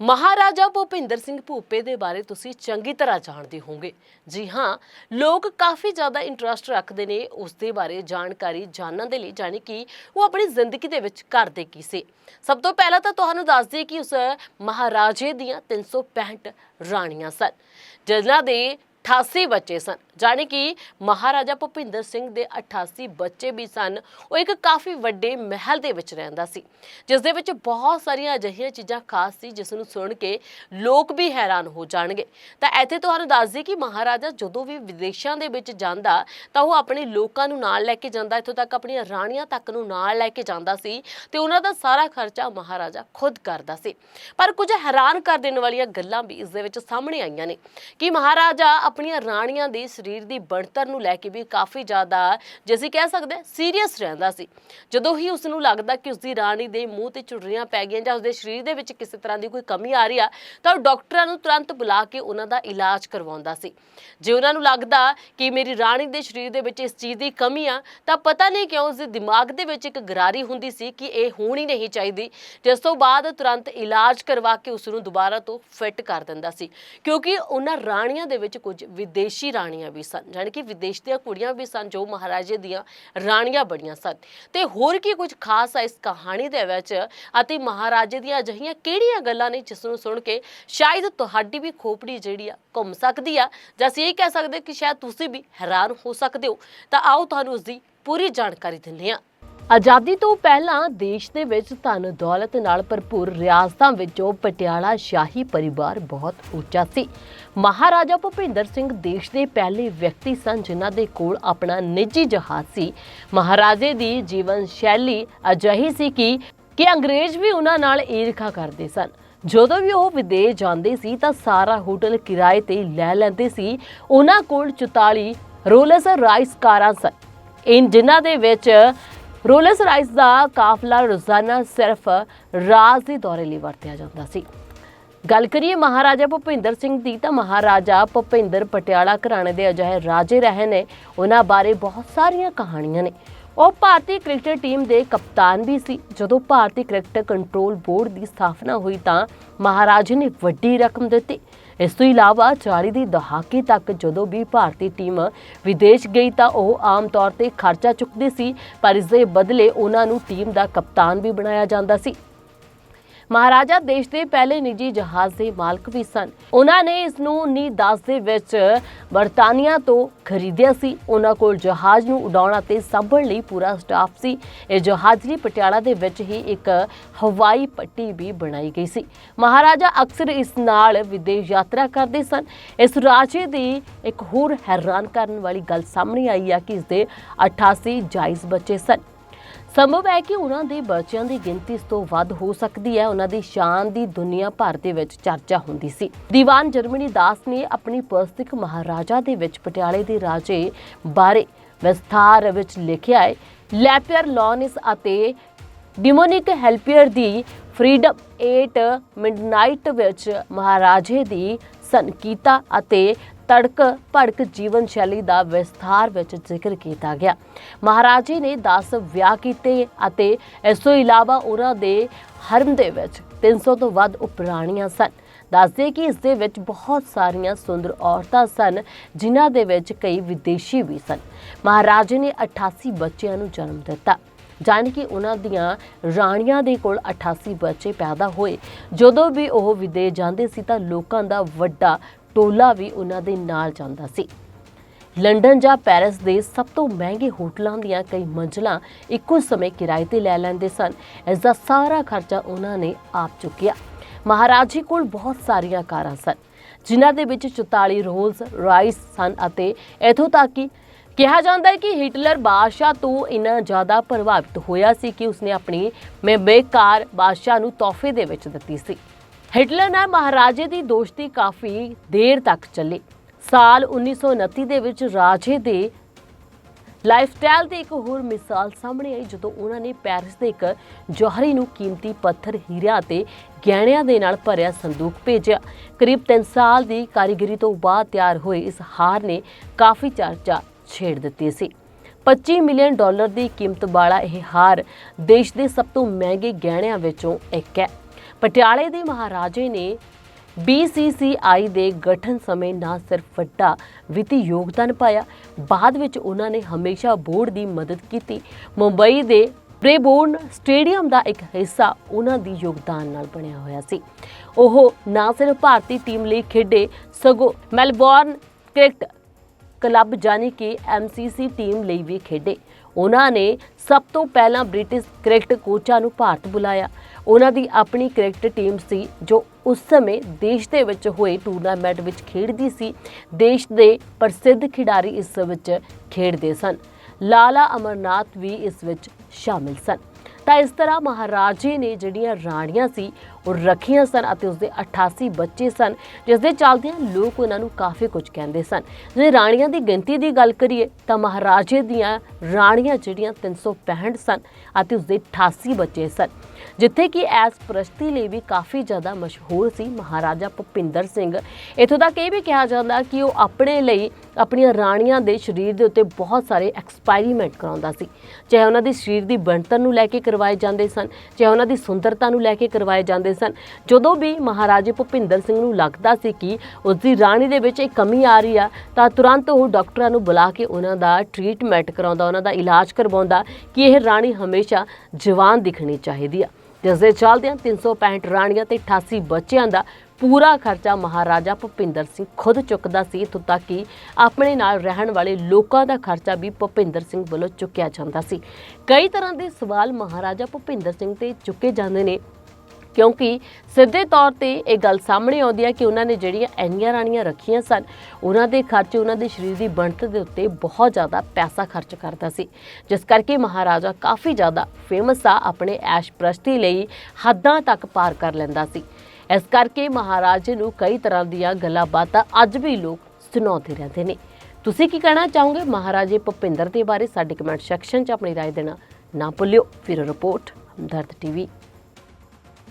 ਮਹਾਰਾਜਾ ਭੁਪਿੰਦਰ ਸਿੰਘ ਭੂਪੇ ਦੇ ਬਾਰੇ ਤੁਸੀਂ ਚੰਗੀ ਤਰ੍ਹਾਂ ਜਾਣਦੇ ਹੋਵੋਗੇ। ਜੀ ਹਾਂ, ਲੋਕ ਕਾਫੀ ਜ਼ਿਆਦਾ ਇੰਟਰਸਟ ਰੱਖਦੇ ਨੇ ਉਸ ਦੇ ਬਾਰੇ ਜਾਣਕਾਰੀ ਜਾਣਨ ਦੇ ਲਈ, ਜਾਣੀ ਕਿ ਉਹ ਆਪਣੀ ਜ਼ਿੰਦਗੀ ਦੇ ਵਿੱਚ ਕਰਦੇ ਕੀ ਸੀ। ਸਭ ਤੋਂ ਪਹਿਲਾਂ ਤਾਂ ਤੁਹਾਨੂੰ ਦੱਸ ਦਈਏ ਕਿ ਉਸ ਮਹਾਰਾਜੇ ਦੀਆਂ 365 ਰਾਣੀਆਂ ਸਨ, ਜਿਨ੍ਹਾਂ ਦੇ 88 ਬੱਚੇ ਸਨ। ਜਾਣੀ ਕਿ ਮਹਾਰਾਜਾ ਭੁਪਿੰਦਰ ਸਿੰਘ ਦੇ 88 ਬੱਚੇ ਵੀ ਸਨ, ਉਹ ਇੱਕ ਕਾਫੀ ਵੱਡੇ ਮਹਿਲ ਦੇ ਵਿੱਚ ਰਹਿੰਦਾ ਸੀ, ਜਿਸ ਦੇ ਵਿੱਚ ਬਹੁਤ ਸਾਰੀਆਂ ਅਜਿਹੀਆਂ ਚੀਜ਼ਾਂ ਖਾਸ ਸੀ, ਜਿਸ ਨੂੰ ਸੁਣ ਕੇ ਲੋਕ ਵੀ ਹੈਰਾਨ ਹੋ ਜਾਣਗੇ। ਤਾਂ ਇੱਥੇ ਤੁਹਾਨੂੰ ਦੱਸ ਦਈਏ ਕਿ ਮਹਾਰਾਜਾ ਜਦੋਂ ਵੀ ਵਿਦੇਸ਼ਾਂ ਦੇ ਵਿੱਚ ਜਾਂਦਾ, ਤਾਂ ਉਹ ਆਪਣੇ ਲੋਕਾਂ ਨੂੰ ਨਾਲ ਲੈ ਕੇ ਜਾਂਦਾ, ਇੱਥੋਂ ਤੱਕ ਆਪਣੀਆਂ ਰਾਣੀਆਂ ਤੱਕ ਨੂੰ ਨਾਲ ਲੈ ਕੇ ਜਾਂਦਾ ਸੀ ਤੇ ਉਹਨਾਂ ਦਾ ਸਾਰਾ ਖਰਚਾ ਮਹਾਰਾਜਾ ਖੁਦ ਕਰਦਾ ਸੀ। ਪਰ ਕੁਝ ਹੈਰਾਨ ਕਰ ਦੇਣ ਵਾਲੀਆਂ ਗੱਲਾਂ ਵੀ ਇਸ ਦੇ ਵਿੱਚ ਸਾਹਮਣੇ ਆਈਆਂ ਨੇ ਕਿ ਮਹਾਰਾਜਾ ਆਪਣੀਆਂ ਰਾਣੀਆਂ ਦੇ ਸਰੀਰ ਦੀ ਬਣਤਰ ਨੂੰ ਲੈ ਕੇ ਵੀ ਕਾਫੀ ਜ਼ਿਆਦਾ, ਜੇ ਅਸੀਂ ਕਹਿ ਸਕਦੇ ਸੀਰੀਅਸ ਰਹਿੰਦਾ ਸੀ। ਜਦੋਂ ਹੀ ਉਸ ਨੂੰ ਲੱਗਦਾ ਕਿ ਉਸ ਦੀ ਰਾਣੀ ਦੇ ਮੂੰਹ ਤੇ ਚੁੜੀਆਂ ਪੈ ਗਈਆਂ ਜਾਂ ਉਸ ਦੇ ਸਰੀਰ ਦੇ ਵਿੱਚ ਕਿਸੇ ਤਰ੍ਹਾਂ ਦੀ ਕੋਈ ਕਮੀ ਆ ਰਹੀ ਆ, ਤਾਂ ਉਹ ਡਾਕਟਰਾਂ ਨੂੰ ਤੁਰੰਤ ਬੁਲਾ ਕੇ ਉਹਨਾਂ ਦਾ ਇਲਾਜ ਕਰਵਾਉਂਦਾ ਸੀ। ਜੇ ਉਹਨਾਂ ਨੂੰ ਲੱਗਦਾ ਕਿ ਮੇਰੀ ਰਾਣੀ ਦੇ ਸਰੀਰ ਦੇ ਵਿੱਚ ਇਸ ਚੀਜ਼ ਦੀ ਕਮੀ ਆ, ਤਾਂ ਪਤਾ ਨਹੀਂ ਕਿਉਂ ਉਸ ਦੇ ਦਿਮਾਗ ਦੇ ਵਿੱਚ ਇੱਕ ਗਰਾਰੀ ਹੁੰਦੀ ਸੀ ਕਿ ਇਹ ਹੋਣੀ ਨਹੀਂ ਚਾਹੀਦੀ। ਜਿਸ ਤੋਂ ਬਾਅਦ ਤੁਰੰਤ ਇਲਾਜ ਕਰਵਾ ਕੇ ਉਸ ਨੂੰ ਦੁਬਾਰਾ ਤੋਂ ਫਿੱਟ ਕਰ ਦਿੰਦਾ ਸੀ। ਕਿਉਂਕਿ ਉਹਨਾਂ ਰਾਣੀਆਂ ਦੇ ਵਿੱਚ ਕੁਝ ਵਿਦੇਸ਼ੀ ਰਾਣੀਆਂ ਵੀ ਸਨ, ਜਾਣੀ ਕਿ ਵਿਦੇਸ਼ ਦੀਆਂ ਕੁੜੀਆਂ ਵੀ ਸਨ, ਜੋ ਮਹਾਰਾਜੇ ਦੀਆਂ ਰਾਣੀਆਂ ਬਣੀਆਂ ਸਨ। ਤੇ ਹੋਰ ਕੀ ਕੁਝ ਖਾਸ ਆ ਇਸ ਕਹਾਣੀ ਦੇ ਵਿੱਚ? ਅਤੇ ਮਹਾਰਾਜੇ ਦੀਆਂ ਅਜਿਹੀਆਂ ਕਿਹੜੀਆਂ ਗੱਲਾਂ ਨੇ ਜਿਸ ਨੂੰ ਸੁਣ ਕੇ ਸ਼ਾਇਦ ਤੁਹਾਡੀ ਵੀ ਖੋਪੜੀ ਜਿਹੜੀ ਆ ਘੁੰਮ ਸਕਦੀ ਆ? ਜਾਂ ਅਸੀਂ ਇਹ ਕਹਿ ਸਕਦੇ ਕਿ ਸ਼ਾਇਦ ਤੁਸੀਂ ਵੀ ਹੈਰਾਨ ਹੋ ਸਕਦੇ ਹੋ। ਤਾਂ ਆਓ ਤੁਹਾਨੂੰ ਉਸ ਦੀ ਪੂਰੀ ਜਾਣਕਾਰੀ ਦਿੰਦੇ ਹਾਂ। ਆਜ਼ਾਦੀ ਤੋਂ ਪਹਿਲਾਂ ਦੇਸ਼ ਦੇ ਵਿੱਚ ਧਨ, ਦੌਲਤ ਨਾਲ ਭਰਪੂਰ ਰਿਆਸਤਾਂ ਵਿੱਚੋਂ ਪਟਿਆਲਾ ਸ਼ਾਹੀ ਪਰਿਵਾਰ ਬਹੁਤ ਉੱਚਾ ਸੀ। ਮਹਾਰਾਜਾ ਭੁਪਿੰਦਰ ਸਿੰਘ ਦੇਸ਼ ਦੇ ਪਹਿਲੇ ਵਿਅਕਤੀ ਸਨ ਜਿਨ੍ਹਾਂ ਦੇ ਕੋਲ ਆਪਣਾ ਨਿੱਜੀ ਜਹਾਜ਼ ਸੀ। ਮਹਾਰਾਜੇ ਦੀ ਜੀਵਨ ਸ਼ੈਲੀ ਅਜਿਹੀ ਸੀ ਕਿ ਕਿ ਅੰਗਰੇਜ਼ ਵੀ ਉਹਨਾਂ ਨਾਲ ਈਰਖਾ ਕਰਦੇ ਸਨ। ਜਦੋਂ ਵੀ ਉਹ ਵਿਦੇਸ਼ ਜਾਂਦੇ ਸੀ ਤਾਂ ਸਾਰਾ ਹੋਟਲ ਕਿਰਾਏ ਤੇ ਲੈ ਲੈਂਦੇ ਸੀ। ਉਹਨਾਂ ਕੋਲ 44 ਰੋਲਸ ਰਾਈਸ ਕਾਰਾਂ ਸਨ। ਇਨ ਜਿਨ੍ਹਾਂ ਦੇ ਵਿੱਚ ਰੋਲਸ ਰਾਈਸ ਦਾ ਕਾਫਲਾ ਰੋਜ਼ਾਨਾ ਸਿਰਫ ਰਾਜ ਦੇ ਦੌਰੇ ਲਈ ਵਰਤਿਆ ਜਾਂਦਾ ਸੀ। ਗੱਲ ਕਰੀਏ ਮਹਾਰਾਜਾ ਭੁਪਿੰਦਰ ਸਿੰਘ ਦੀ ਤਾਂ ਮਹਾਰਾਜਾ ਭੁਪਿੰਦਰ ਪਟਿਆਲਾ ਘਰਾਣੇ ਦੇ ਅਜਿਹੇ ਰਾਜੇ ਰਹੇ ਨੇ। ਉਹਨਾਂ ਬਾਰੇ ਬਹੁਤ ਸਾਰੀਆਂ ਕਹਾਣੀਆਂ ਨੇ। ਉਹ ਭਾਰਤੀ ਕ੍ਰਿਕਟ ਟੀਮ ਦੇ ਕਪਤਾਨ ਵੀ ਸੀ। ਜਦੋਂ ਭਾਰਤੀ ਕ੍ਰਿਕਟ ਕੰਟਰੋਲ ਬੋਰਡ ਦੀ ਸਥਾਪਨਾ ਹੋਈ ਤਾਂ ਮਹਾਰਾਜੇ ਨੇ ਵੱਡੀ ਰਕਮ ਦਿੱਤੀ। ਇਸ ਤੋਂ ਇਲਾਵਾ 40 ਦੀ ਦਹਾਕੇ ਤੱਕ ਜਦੋਂ ਵੀ ਭਾਰਤੀ ਟੀਮ ਵਿਦੇਸ਼ ਗਈ ਤਾਂ ਉਹ ਆਮ ਤੌਰ ਤੇ ਖਰਚਾ ਚੁੱਕਦੀ ਸੀ, ਪਰ ਇਸ ਦੇ ਬਦਲੇ ਉਹਨਾਂ ਨੂੰ ਟੀਮ ਦਾ ਕਪਤਾਨ ਵੀ ਬਣਾਇਆ ਜਾਂਦਾ ਸੀ। ਮਹਾਰਾਜਾ ਦੇਸ਼ ਦੇ ਪਹਿਲੇ ਨਿੱਜੀ ਜਹਾਜ਼ ਦੇ ਮਾਲਕ ਵੀ ਸਨ। ਉਹਨਾਂ ਨੇ ਇਸ ਨੂੰ 1910 ਦੇ ਵਿੱਚ ਬਰਤਾਨੀਆ ਤੋਂ ਖਰੀਦਿਆ ਸੀ। ਉਹਨਾਂ ਕੋਲ ਜਹਾਜ਼ ਨੂੰ ਉਡਾਉਣ ਅਤੇ ਸੰਭਣ ਲਈ ਪੂਰਾ ਸਟਾਫ ਸੀ। ਇਹ ਜਹਾਜ਼ ਜਹਾਜ਼ਰੀ ਪਟਿਆਲਾ ਦੇ ਵਿੱਚ ਹੀ ਇੱਕ ਹਵਾਈ ਪੱਟੀ ਵੀ ਬਣਾਈ ਗਈ ਸੀ। ਮਹਾਰਾਜਾ ਅਕਸਰ ਇਸ ਨਾਲ ਵਿਦੇਸ਼ ਯਾਤਰਾ ਕਰਦੇ ਸਨ। ਇਸ ਰਾਜੇ ਦੀ ਇੱਕ ਹੋਰ ਹੈਰਾਨ ਕਰਨ ਵਾਲੀ ਗੱਲ ਸਾਹਮਣੇ ਆਈ ਹੈ ਕਿ ਇਸ ਦੇ 88 ਜਾਇਜ਼ ਬੱਚੇ ਸਨ। ਸੰਭਵ ਹੈ ਕਿ ਉਹਨਾਂ ਦੇ ਬੱਚਿਆਂ ਦੀ ਗਿਣਤੀ ਇਸ ਤੋਂ ਵੱਧ ਹੋ ਸਕਦੀ ਹੈ। ਉਹਨਾਂ ਦੀ ਸ਼ਾਨ ਦੀ ਦੁਨੀਆ ਭਰ ਦੇ ਵਿੱਚ ਚਰਚਾ ਹੁੰਦੀ ਸੀ। ਦੀਵਾਨ ਜਰਮਨੀ ਦਾਸ ਨੇ ਆਪਣੀ ਪੁਸਤਕ ਮਹਾਰਾਜਾ ਦੇ ਵਿੱਚ ਪਟਿਆਲੇ ਦੇ ਰਾਜੇ ਬਾਰੇ ਵਿਸਥਾਰ ਵਿੱਚ ਲਿਖਿਆ ਹੈ। ਲੈਪੀਅਰ ਲੌਨਿਸ ਅਤੇ ਡਿਮੋਨਿਕ ਹੈਲਪੀਅਰ ਦੀ ਫਰੀडम 8 ਮਿਡਨਾਈਟ ਵਿੱਚ ਮਹਾਰਾਜੇ ਦੀ ਸੰਕੀਤਾ ਅਤੇ ਤੜਕ ਭੜਕ ਜੀਵਨ ਸ਼ੈਲੀ ਦਾ ਵਿਸਥਾਰ ਵਿੱਚ ਜ਼ਿਕਰ ਕੀਤਾ ਗਿਆ। ਮਹਾਰਾਜੇ ਨੇ 10 ਵਿਆਹ ਕੀਤੇ ਅਤੇ ਇਸ ਤੋਂ ਇਲਾਵਾ ਉਹਨਾਂ ਦੇ ਹਰਮ ਦੇ ਵਿੱਚ 300 ਤੋਂ ਵੱਧ ਉਪਰਾਣੀਆਂ ਸਨ। ਦੱਸਦੇ ਕਿ ਇਸ ਦੇ ਵਿੱਚ ਬਹੁਤ ਸਾਰੀਆਂ ਸੁੰਦਰ ਔਰਤਾਂ ਸਨ, ਜਿਨ੍ਹਾਂ ਦੇ ਵਿੱਚ ਕਈ ਵਿਦੇਸ਼ੀ ਵੀ ਸਨ। ਮਹਾਰਾਜੇ ਨੇ 88 ਬੱਚਿਆਂ ਨੂੰ ਜਨਮ ਦਿੱਤਾ। ਜਾਣੀ ਕਿ ਉਹਨਾਂ ਦੀਆਂ ਰਾਣੀਆਂ ਦੇ ਕੋਲ 88 ਬੱਚੇ ਪੈਦਾ ਹੋਏ। ਜਦੋਂ ਵੀ ਉਹ ਵਿਦੇਸ਼ ਜਾਂਦੇ ਸੀ ਤਾਂ ਲੋਕਾਂ ਦਾ ਵੱਡਾ ਟੋਲਾ ਵੀ ਉਹਨਾਂ ਦੇ ਨਾਲ ਜਾਂਦਾ ਸੀ। ਲੰਡਨ ਜਾਂ ਪੈਰਿਸ ਦੇ ਸਭ ਤੋਂ ਮਹਿੰਗੇ ਹੋਟਲਾਂ ਦੀਆਂ ਕਈ ਮੰਜ਼ਲਾਂ ਇੱਕੋ ਸਮੇਂ ਕਿਰਾਏ ਤੇ ਲੈ ਲੈਂਦੇ ਸਨ। ਇਸ ਦਾ ਸਾਰਾ ਖਰਚਾ ਉਹਨਾਂ ਨੇ ਆਪ ਚੁੱਕਿਆ। ਮਹਾਰਾਜੇ ਕੋਲ ਬਹੁਤ ਸਾਰੀਆਂ ਕਾਰਾਂ ਸਨ, ਜਿਨ੍ਹਾਂ ਦੇ ਵਿੱਚ 44 ਰੋਲਸ, ਰਾਈਸ ਸਨ ਅਤੇ ਇਥੋਂ ਤੱਕ ਕਿ ਕਿਹਾ ਜਾਂਦਾ ਹੈ ਕਿ ਹਿਟਲਰ ਬਾਦਸ਼ਾਹ ਤੋਂ ਇੰਨਾ ਜ਼ਿਆਦਾ ਪ੍ਰਭਾਵਿਤ ਹੋਇਆ ਸੀ ਕਿ ਉਸਨੇ ਆਪਣੀ ਮੈਬੇ ਕਾਰ ਬਾਦਸ਼ਾਹ ਨੂੰ ਤੋਹਫੇ ਦੇ ਵਿੱਚ ਦਿੱਤੀ ਸੀ। ਹਿਟਲਰ ਨਾਲ ਮਹਾਰਾਜੇ ਦੀ ਦੋਸਤੀ ਕਾਫੀ ਦੇਰ ਤੱਕ ਚੱਲੀ। ਸਾਲ 1929 ਦੇ ਵਿੱਚ ਰਾਜੇ ਦੇ ਲਾਈਫਸਟਾਈਲ ਦੀ ਇੱਕ ਹੋਰ ਮਿਸਾਲ ਸਾਹਮਣੇ ਆਈ, ਜਦੋਂ ਉਹਨਾਂ ਨੇ ਪੈਰਿਸ ਦੇ ਇੱਕ ਜੋਹਰੀ ਨੂੰ ਕੀਮਤੀ ਪੱਥਰ ਹੀਰਿਆਂ ਤੇ ਗਹਿਣਿਆਂ ਦੇ ਨਾਲ ਭਰਿਆ ਸੰਦੂਕ ਭੇਜਿਆ। ਕਰੀਬ 3 ਸਾਲ ਦੀ ਕਾਰੀਗਰੀ ਤੋਂ ਬਾਅਦ ਤਿਆਰ ਹੋਏ ਇਸ ਹਾਰ ਨੇ ਕਾਫੀ ਚਰਚਾ ਛੇੜ ਦਿੱਤੀ ਸੀ। 25 ਮਿਲੀਅਨ ਡਾਲਰ ਦੀ ਕੀਮਤ ਵਾਲਾ ਇਹ ਹਾਰ ਦੇਸ਼ ਦੇ ਸਭ ਤੋਂ ਮਹਿੰਗੇ ਗਹਿਣਿਆਂ ਵਿੱਚੋਂ ਇੱਕ ਹੈ। ਪਟਿਆਲੇ ਦੇ ਮਹਾਰਾਜੇ ਨੇ BCCI ਦੇ ਗਠਨ ਸਮੇਂ ਨਾ ਸਿਰਫ ਵੱਡਾ ਵਿੱਤੀ ਯੋਗਦਾਨ ਪਾਇਆ, ਬਾਅਦ ਵਿੱਚ ਉਹਨਾਂ ਨੇ ਹਮੇਸ਼ਾ ਬੋਰਡ ਦੀ ਮਦਦ ਕੀਤੀ। ਮੁੰਬਈ ਦੇ ਬ੍ਰੇਬੋਰਨ ਸਟੇਡੀਅਮ ਦਾ ਇੱਕ ਹਿੱਸਾ ਉਹਨਾਂ ਦੀ ਯੋਗਦਾਨ ਨਾਲ ਬਣਿਆ ਹੋਇਆ ਸੀ। ਉਹ ਨਾ ਸਿਰਫ ਭਾਰਤੀ ਟੀਮ ਲਈ ਖੇਡੇ, ਸਗੋਂ ਮੈਲਬੌਰਨ ਕ੍ਰਿਕਟ ਕਲੱਬ ਜਾਨੀ ਕਿ ਐਮਸੀਸੀ ਟੀਮ ਲਈ ਵੀ ਖੇਡੇ। ਉਹਨਾਂ ਨੇ ਸਭ ਤੋਂ ਪਹਿਲਾਂ ਬ੍ਰਿਟਿਸ਼ ਕ੍ਰਿਕਟ ਕੋਚਾਂ ਨੂੰ ਭਾਰਤ ਬੁਲਾਇਆ। ਉਹਨਾਂ ਦੀ ਆਪਣੀ ਕ੍ਰਿਕਟ ਟੀਮ ਸੀ, ਜੋ ਉਸ ਸਮੇਂ ਦੇਸ਼ ਦੇ ਵਿੱਚ ਹੋਏ ਟੂਰਨਾਮੈਂਟ ਵਿੱਚ ਖੇਡਦੀ ਸੀ। ਦੇਸ਼ ਦੇ ਪ੍ਰਸਿੱਧ ਖਿਡਾਰੀ ਇਸ ਵਿੱਚ ਖੇਡਦੇ ਸਨ। ਲਾਲਾ ਅਮਰਨਾਥ ਵੀ ਇਸ ਵਿੱਚ ਸ਼ਾਮਿਲ ਸਨ। ਤਾਂ ਇਸ ਤਰ੍ਹਾਂ ਮਹਾਰਾਜੇ ਨੇ ਜਿਹੜੀਆਂ ਰਾਣੀਆਂ ਸੀ, ਉਹ ਰੱਖੀਆਂ ਸਨ ਅਤੇ ਉਸਦੇ 88 ਬੱਚੇ ਸਨ, ਜਿਸ ਦੇ ਚੱਲਦਿਆਂ ਲੋਕ ਉਹਨਾਂ ਨੂੰ ਕਾਫੀ ਕੁਝ ਕਹਿੰਦੇ ਸਨ। ਜੇ ਰਾਣੀਆਂ ਦੀ ਗਿਣਤੀ ਦੀ ਗੱਲ ਕਰੀਏ, ਤਾਂ ਮਹਾਰਾਜੇ ਦੀਆਂ ਰਾਣੀਆਂ ਜਿਹੜੀਆਂ 365 ਸਨ ਅਤੇ ਉਸਦੇ 88 ਬੱਚੇ ਸਨ। ਜਿੱਥੇ ਕਿ ਐਸ ਪ੍ਰਸਤੀ ਲਈ ਵੀ ਕਾਫੀ ਜ਼ਿਆਦਾ ਮਸ਼ਹੂਰ ਸੀ ਮਹਾਰਾਜਾ ਭੁਪਿੰਦਰ ਸਿੰਘ। ਇਥੋਂ ਤੱਕ ਇਹ ਵੀ ਕਿਹਾ ਜਾਂਦਾ ਕਿ ਉਹ ਆਪਣੇ ਲਈ ਆਪਣੀਆਂ ਰਾਣੀਆਂ ਦੇ ਸਰੀਰ ਦੇ ਉੱਤੇ ਬਹੁਤ ਸਾਰੇ ਐਕਸਪੈਰੀਮੈਂਟ ਕਰਾਉਂਦਾ ਸੀ। ਚਾਹੇ ਉਹਨਾਂ ਦੀ ਸਰੀਰ ਦੀ ਬਣਤਰ ਨੂੰ ਲੈ ਕੇ ਕਰਵਾਏ ਜਾਂਦੇ ਸਨ, ਚਾਹੇ ਉਹਨਾਂ ਦੀ ਸੁੰਦਰਤਾ ਨੂੰ ਲੈ ਕੇ ਕਰਵਾਏ ਜਾਂਦੇ ਸਨ। ਜਦੋਂ ਵੀ ਮਹਾਰਾਜੇ ਭੁਪਿੰਦਰ ਸਿੰਘ ਨੂੰ ਲੱਗਦਾ ਸੀ ਕਿ ਉਸ ਦੀ ਰਾਣੀ ਦੇ ਵਿੱਚ ਇੱਕ ਕਮੀ ਆ ਰਹੀ ਆ, ਤਾਂ ਤੁਰੰਤ ਉਹ ਡਾਕਟਰਾਂ ਨੂੰ ਬੁਲਾ ਕੇ ਉਹਨਾਂ ਦਾ ਟ੍ਰੀਟਮੈਂਟ ਕਰਾਉਂਦਾ, ਉਹਨਾਂ ਦਾ ਇਲਾਜ ਕਰਵਾਉਂਦਾ ਕਿ ਇਹ ਰਾਣੀ ਹਮੇਸ਼ਾ ਜਵਾਨ ਦਿਖਣੀ ਚਾਹੀਦੀ ਆ। ਜਿਸ ਦੇ ਚੱਲਦਿਆਂ 365 ਰਾਣੀਆਂ ਤੇ 88 ਬੱਚਿਆਂ ਦਾ ਪੂਰਾ ਖਰਚਾ ਮਹਾਰਾਜਾ ਭੁਪਿੰਦਰ ਸਿੰਘ ਖੁਦ ਚੁੱਕਦਾ ਸੀ, ਇੱਥੋਂ ਤੱਕ ਕਿ ਆਪਣੇ ਨਾਲ ਰਹਿਣ ਵਾਲੇ ਲੋਕਾਂ ਦਾ ਖਰਚਾ ਵੀ ਭੁਪਿੰਦਰ ਸਿੰਘ ਵੱਲੋਂ ਚੁੱਕਿਆ ਜਾਂਦਾ ਸੀ। ਕਈ ਤਰ੍ਹਾਂ ਦੇ ਸਵਾਲ ਮਹਾਰਾਜਾ ਭੁਪਿੰਦਰ ਸਿੰਘ ਤੇ ਚੁੱਕੇ ਜਾਂਦੇ ਨੇ, ਕਿਉਂਕਿ ਸਿੱਧੇ ਤੌਰ ਤੇ ਇਹ ਗੱਲ ਸਾਹਮਣੇ ਆਉਂਦੀ ਹੈ ਕਿ ਉਹਨਾਂ ਨੇ ਜਿਹੜੀਆਂ ਐਨੀਆਂ ਰਾਣੀਆਂ ਰੱਖੀਆਂ ਸਨ, ਉਹਨਾਂ ਦੇ ਖਰਚੇ ਉਹਨਾਂ ਦੇ ਸਰੀਰ ਦੀ ਬਣਤ ਦੇ ਉੱਤੇ ਬਹੁਤ ਜ਼ਿਆਦਾ ਪੈਸਾ ਖਰਚ ਕਰਦਾ ਸੀ। ਜਿਸ ਕਰਕੇ ਮਹਾਰਾਜਾ ਕਾਫੀ ਜ਼ਿਆਦਾ ਫੇਮਸ ਆ, ਆਪਣੇ ਐਸ਼ ਪ੍ਰਸਤੀ ਲਈ ਹੱਦਾਂ ਤੱਕ ਪਾਰ ਕਰ ਲੈਂਦਾ ਸੀ। ਇਸ ਕਰਕੇ ਮਹਾਰਾਜੇ ਨੂੰ ਕਈ ਤਰ੍ਹਾਂ ਦੀਆਂ ਗੱਲਾਂ ਬਾਤਾਂ ਅੱਜ ਵੀ ਲੋਕ ਸੁਣਾਉਂਦੇ ਰਹਿੰਦੇ ਨੇ ਤੁਸੀਂ ਕੀ ਕਹਿਣਾ ਚਾਹੋਗੇ ਮਹਾਰਾਜੇ ਭੁਪਿੰਦਰ ਦੇ ਬਾਰੇ ਸਾਡੇ ਕਮੈਂਟ ਸੈਕਸ਼ਨ 'ਚ ਆਪਣੀ رائے ਦੇਣਾ ਨਾ ਭੁੱਲਿਓ ਫਿਰ ਰਿਪੋਰਟ ਹਮਦਰਦ ਟੀਵੀ